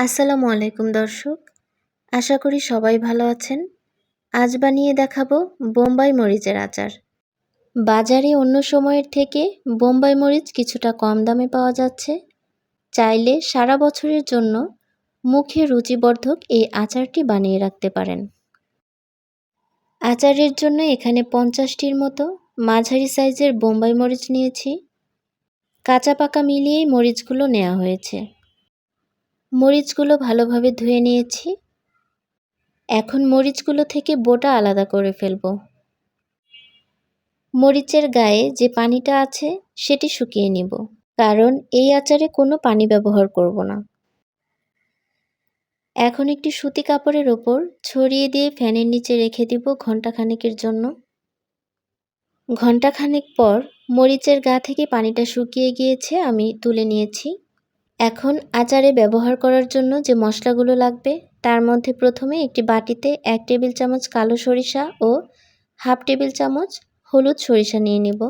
আসসালামু আলাইকুম, দর্শক। আশা করি সবাই ভালো আছেন। আজ বানিয়ে দেখাবো বোম্বাই মরিচের আচার। বাজারে অন্য সময়ের থেকে বোম্বাই মরিচ কিছুটা কম দামে পাওয়া যাচ্ছে। চাইলে সারা বছরের জন্য মুখে রুচিবর্ধক এই আচারটি বানিয়ে রাখতে পারেন। আচারের জন্য এখানে পঞ্চাশটির মতো মাঝারি সাইজের বোম্বাই মরিচ নিয়েছি। কাঁচা পাকা মিলিয়েই মরিচগুলো নেওয়া হয়েছে। মরিচগুলো ভালোভাবে ধুয়ে নিয়েছি। এখন মরিচগুলো থেকে বোটা আলাদা করে ফেলব। মরিচের গায়ে যে পানিটা আছে, সেটি শুকিয়ে নিব। কারণ এই আচারে কোনো পানি ব্যবহার করব না। এখন একটি সুতি কাপড়ের ওপর ছড়িয়ে দিয়ে ফ্যানের নিচে রেখে দিব ঘন্টাখানেকের জন্য। ঘন্টাখানেক পর মরিচের গা থেকে পানিটা শুকিয়ে গিয়েছে, আমি তুলে নিয়েছি। এখন আচারে ব্যবহার করার জন্য যে মশলাগুলো লাগবে, তার মধ্যে প্রথমে একটি বাটিতে এক টেবিল চামচ কালো সরিষা ও হাফ টেবিল চামচ হলুদ সরিষা নিয়ে নেব।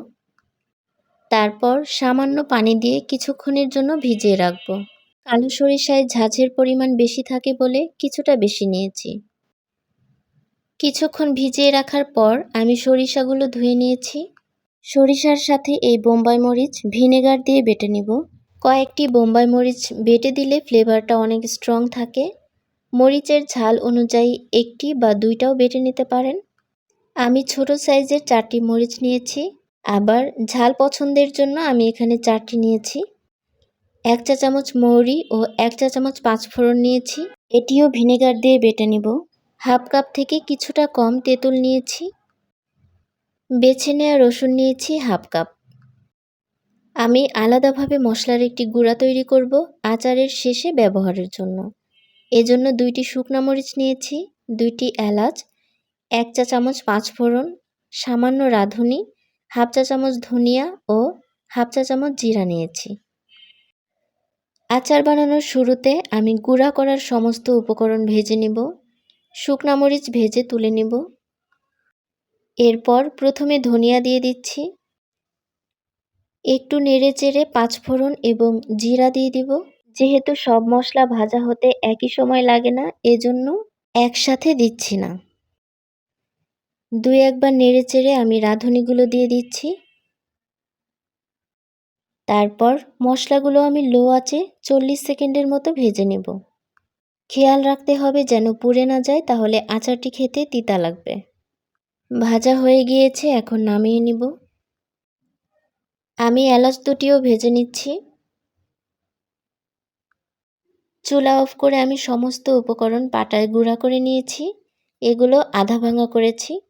তারপর সামান্য পানি দিয়ে কিছুক্ষণের জন্য ভিজিয়ে রাখব। কালো সরিষায় ঝাঁঝের পরিমাণ বেশি থাকে বলে কিছুটা বেশি নিয়েছি। কিছুক্ষণ ভিজিয়ে রাখার পর আমি সরিষাগুলো ধুয়ে নিয়েছি। সরিষার সাথে এই বোম্বাই মরিচ ভিনেগার দিয়ে বেটে নিব। কয়েকটি বোম্বাই মরিচ বেটে দিলে ফ্লেভারটা অনেক স্ট্রং থাকে। মরিচের ঝাল অনুযায়ী একটি বা দুইটাও বেটে নিতে পারেন। আমি ছোট সাইজের চারটি মরিচ নিয়েছি। আবার ঝাল পছন্দের জন্য আমি এখানে চারটি নিয়েছি। এক চা চামচ মৌরি ও এক চা চামচ পাঁচফোড়ন নিয়েছি। এটিও ভিনেগার দিয়ে বেটে নিব। হাফ কাপ থেকে কিছুটা কম তেঁতুল নিয়েছি। বেছে নেওয়া রসুন নিয়েছি হাফ কাপ। আমি আলাদাভাবে মশলার একটি গুঁড়া তৈরি করব আচারের শেষে ব্যবহারের জন্য। এজন্য দুইটি শুকনা মরিচ নিয়েছি, দুইটি এলাচ, এক চা চামচ পাঁচফোড়ন সামান্য রাঁধুনি, হাফ চা চামচ ধনিয়া ও হাফ চা চামচ জিরা নিয়েছি। আচার বানানোর শুরুতে আমি গুঁড়া করার সমস্ত উপকরণ ভেজে নিব, শুকনা মরিচ ভেজে তুলে নিব। এরপর প্রথমে ধনিয়া দিয়ে দিচ্ছি একটু নেড়ে চেড়ে পাঁচফোড়ন এবং জিরা দিয়ে দিব। যেহেতু সব মশলা ভাজা হতে একই সময় লাগে না, এজন্য একসাথে দিচ্ছি না। দুই একবার নেড়ে চেড়ে আমি রাঁধুনিগুলো দিয়ে দিচ্ছি। তারপর মশলাগুলো আমি লো আঁচে চল্লিশ সেকেন্ডের মতো ভেজে নেব। খেয়াল রাখতে হবে যেন পুড়ে না যায়, তাহলে আচারটি খেতে তিতা লাগবে। ভাজা হয়ে গিয়েছে, এখন নামিয়ে নিব। আমি এলাচ দুটিও ভেজে নিচ্ছি। চুলা অফ করে আমি সমস্ত উপকরণ পাটায় গুঁড়া করে নিয়েছি। এগুলো আধা ভাঙা করেছি।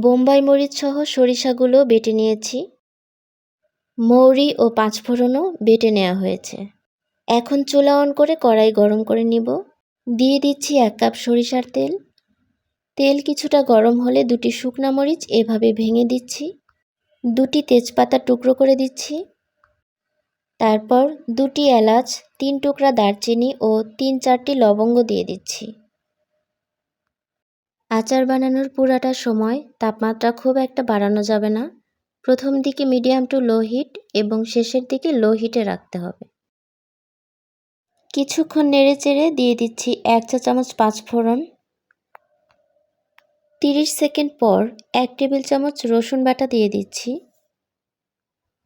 বোম্বাই মরিচ সহ সরিষাগুলো বেটে নিয়েছি। মৌরি ও পাঁচফোড়নও বেটে নেওয়া হয়েছে। এখন চুলা অন করে কড়াই গরম করে নিব। দিয়ে দিচ্ছি এক কাপ সরিষার তেল। তেল কিছুটা গরম হলে দুটি শুকনা মরিচ এভাবে ভেঙে দিচ্ছি। দুটি তেজপাতা টুকরো করে দিচ্ছি। তারপর দুটি এলাচ, তিন টুকরা দারচিনি ও তিন চারটি লবঙ্গ দিয়ে দিচ্ছি। আচার বানানোর পুরাটা সময় তাপমাত্রা খুব একটা বাড়ানো যাবে না। প্রথম দিকে মিডিয়াম টু লো হিট এবং শেষের দিকে লো হিটে রাখতে হবে। কিছুক্ষণ নেড়ে চেড়ে দিয়ে দিচ্ছি এক চা চামচ পাঁচফোড়ন। তিরিশ সেকেন্ড পর এক টেবিল চামচ রসুন বাটা দিয়ে দিচ্ছি।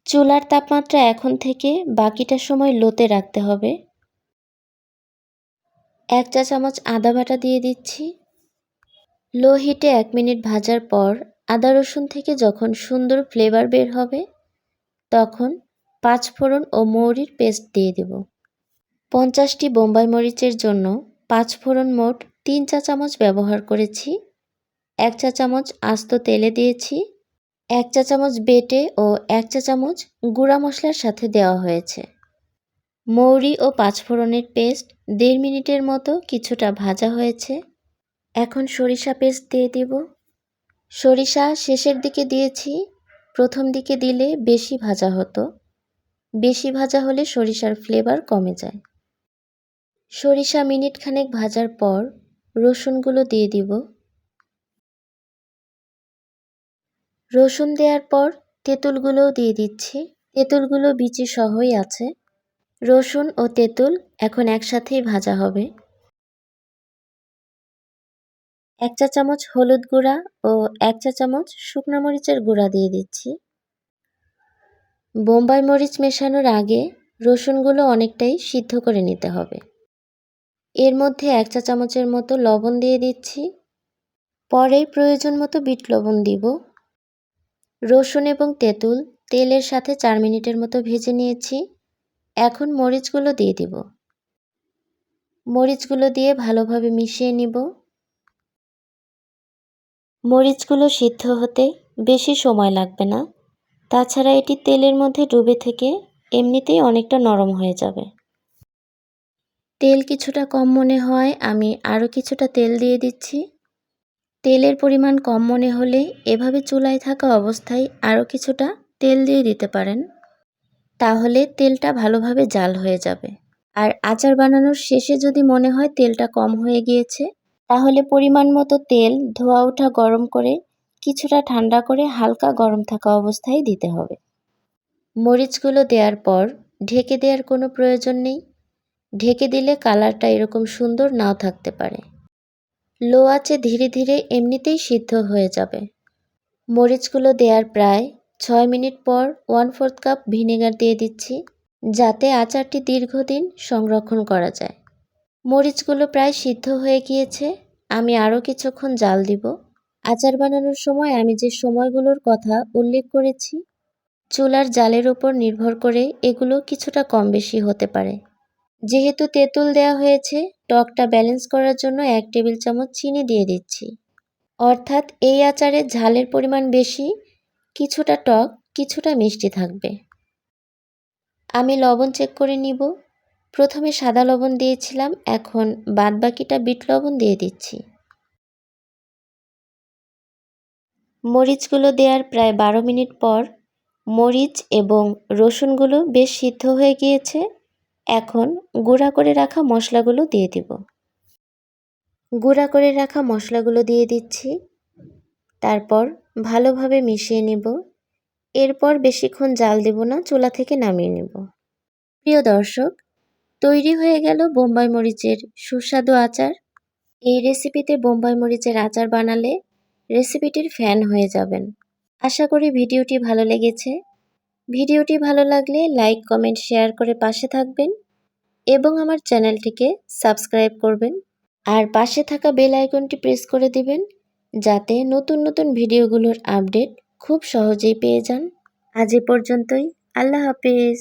চুলার তাপমাত্রা এখন থেকে বাকিটা সময় লোতে রাখতে হবে। এক চা চামচ আদা বাটা দিয়ে দিচ্ছি। লো হিটে এক মিনিট ভাজার পর আদা রসুন থেকে যখন সুন্দর ফ্লেভার বের হবে, তখন পাঁচ ফোড়ন ও মৌরির পেস্ট দিয়ে দেব। পঞ্চাশটি বোম্বাই মরিচের জন্য পাঁচ ফোড়ন মোট তিন চা চামচ ব্যবহার করেছি। এক চা চামচ আস্ত তেলে দিয়েছি, এক চা চামচ বেটে ও এক চা চামচ গুঁড়া মশলার সাথে দেওয়া হয়েছে। মৌরি ও পাঁচফোড়নের পেস্ট দেড় মিনিটের মতো কিছুটা ভাজা হয়েছে। এখন সরিষা পেস্ট দিয়ে দিব। সরিষা শেষের দিকে দিয়েছি, প্রথম দিকে দিলে বেশি ভাজা হতো। বেশি ভাজা হলে সরিষার ফ্লেভার কমে যায়। সরিষা মিনিট খানেক ভাজার পর রসুনগুলো দিয়ে দিব। রসুন দেওয়ার পর তেঁতুলগুলোও দিয়ে দিচ্ছি। তেঁতুলগুলো বিচি সহই আছে। রসুন ও তেঁতুল এখন একসাথেই ভাজা হবে। এক চা চামচ হলুদ গুঁড়া ও এক চা চামচ শুকনো মরিচের গুঁড়া দিয়ে দিচ্ছি। বোম্বাই মরিচ মেশানোর আগে রসুনগুলো অনেকটাই সিদ্ধ করে নিতে হবে। এর মধ্যে এক চা চামচের মতো লবণ দিয়ে দিচ্ছি। পরেই প্রয়োজন মতো বিট লবণ দিব। রসুন এবং তেঁতুল তেলের সাথে চার মিনিটের মতো ভেজে নিয়েছি। এখন মরিচগুলো দিয়ে দিব। মরিচগুলো দিয়ে ভালোভাবে মিশিয়ে নিব। মরিচগুলো সিদ্ধ হতে বেশি সময় লাগবে না। তাছাড়া এটি তেলের মধ্যে ডুবে থেকে এমনিতেই অনেকটা নরম হয়ে যাবে। তেল কিছুটা কম মনে হয়। আমি আরও কিছুটা তেল দিয়ে দিচ্ছি। তেলের পরিমাণ কম মনে হলে এভাবে চুলায় থাকা অবস্থায় আরও কিছুটা তেল দিয়ে দিতে পারেন। তাহলে তেলটা ভালোভাবে জাল হয়ে যাবে। আর আচার বানানোর শেষে যদি মনে হয় তেলটা কম হয়ে গিয়েছে, তাহলে পরিমাণ মতো তেল, ধোয়া ওঠা গরম করে, কিছুটা ঠান্ডা করে হালকা গরম থাকা অবস্থায় দিতে হবে। মরিচগুলো দেওয়ার পর ঢেকে দেওয়ার কোনো প্রয়োজন নেই। ঢেকে দিলে কালারটা এরকম সুন্দর নাও থাকতে পারে। লো আঁচে ধীরে ধীরে এমনিতেই সিদ্ধ হয়ে যাবে। মরিচগুলো দেওয়ার প্রায় ছয় মিনিট পর ওয়ান ফোর্থ কাপ ভিনেগার দিয়ে দিচ্ছি, যাতে আচারটি দীর্ঘদিন সংরক্ষণ করা যায়। মরিচগুলো প্রায় সিদ্ধ হয়ে গিয়েছে, আমি আরও কিছুক্ষণ জাল দিব। আচার বানানোর সময় আমি যে সময়গুলোর কথা উল্লেখ করেছি, চুলার জালের ওপর নির্ভর করে এগুলো কিছুটা কম বেশি হতে পারে। যেহেতু তেঁতুল দেওয়া হয়েছে, টকটা ব্যালেন্স করার জন্য এক টেবিল চামচ চিনি দিয়ে দিচ্ছি। অর্থাৎ এই আচারে ঝালের পরিমাণ বেশি, কিছুটা টক, কিছুটা মিষ্টি থাকবে। আমি লবণ চেক করে নিব। প্রথমে সাদা লবণ দিয়েছিলাম, এখন বাদবাকিটা বিট লবণ দিয়ে দিচ্ছি। মরিচগুলো দেওয়ার প্রায় বারো মিনিট পর মরিচ এবং রসুনগুলো বেশ সিদ্ধ হয়ে গিয়েছে। এখন গুঁড়া করে রাখা মশলাগুলো দিয়ে দিব। গুঁড়া করে রাখা মশলাগুলো দিয়ে দিচ্ছি। তারপর ভালোভাবে মিশিয়ে নেব। এরপর বেশিক্ষণ জাল দেব না, চুলা থেকে নামিয়ে নেব। প্রিয় দর্শক, তৈরি হয়ে গেল বোম্বাই মরিচের সুস্বাদু আচার। এই রেসিপিতে বোম্বাই মরিচের আচার বানালে রেসিপিটির ফ্যান হয়ে যাবেন। আশা করি ভিডিওটি ভালো লেগেছে। ভিডিওটি ভালো লাগলে লাইক, কমেন্ট, শেয়ার করে পাশে থাকবেন এবং আমার চ্যানেলটিকে সাবস্ক্রাইব করবেন। আর পাশে থাকা বেল আইকনটি প্রেস করে দিবেন যাতে নতুন নতুন ভিডিওগুলোর আপডেট খুব সহজেই পেয়ে যান। আজ এ পর্যন্তই। আল্লাহ হাফিজ।